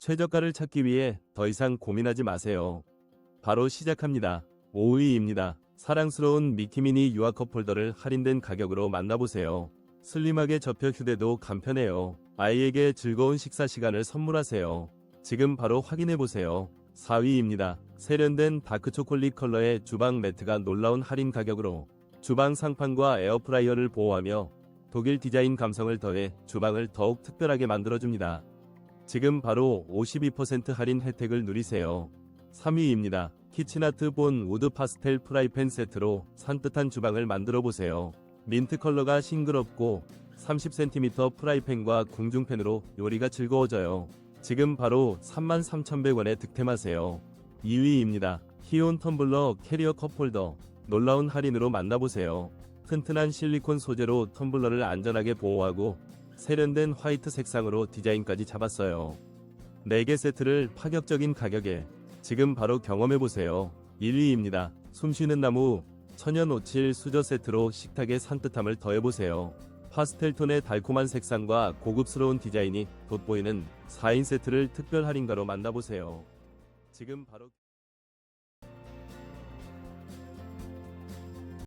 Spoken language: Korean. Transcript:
최저가를 찾기 위해 더 이상 고민하지 마세요. 바로 시작합니다. 5위입니다. 사랑스러운 미키미니 유아 컵홀더를 할인된 가격으로 만나보세요. 슬림하게 접혀 휴대도 간편해요. 아이에게 즐거운 식사 시간을 선물하세요. 지금 바로 확인해보세요. 4위입니다. 세련된 다크 초콜릿 컬러의 주방 매트가 놀라운 할인 가격으로 주방 상판과 에어프라이어를 보호하며 독일 디자인 감성을 더해 주방을 더욱 특별하게 만들어줍니다. 지금 바로 52% 할인 혜택을 누리세요. 3위입니다. 키친아트 본 우드 파스텔 프라이팬 세트로 산뜻한 주방을 만들어 보세요. 민트 컬러가 싱그럽고 30cm 프라이팬과 궁중팬으로 요리가 즐거워져요. 지금 바로 33,100원에 득템하세요. 2위입니다. 히온 텀블러 캐리어 컵홀더 놀라운 할인으로 만나보세요. 튼튼한 실리콘 소재로 텀블러를 안전하게 보호하고 세련된 화이트 색상으로 디자인까지 잡았어요. 4개 세트를 파격적인 가격에 지금 바로 경험해보세요. 1위입니다. 숨쉬는 나무 천연 오칠 수저 세트로 식탁의 산뜻함을 더해보세요. 파스텔 톤의 달콤한 색상과 고급스러운 디자인이 돋보이는 4인 세트를 특별 할인가로 만나보세요. 지금 바로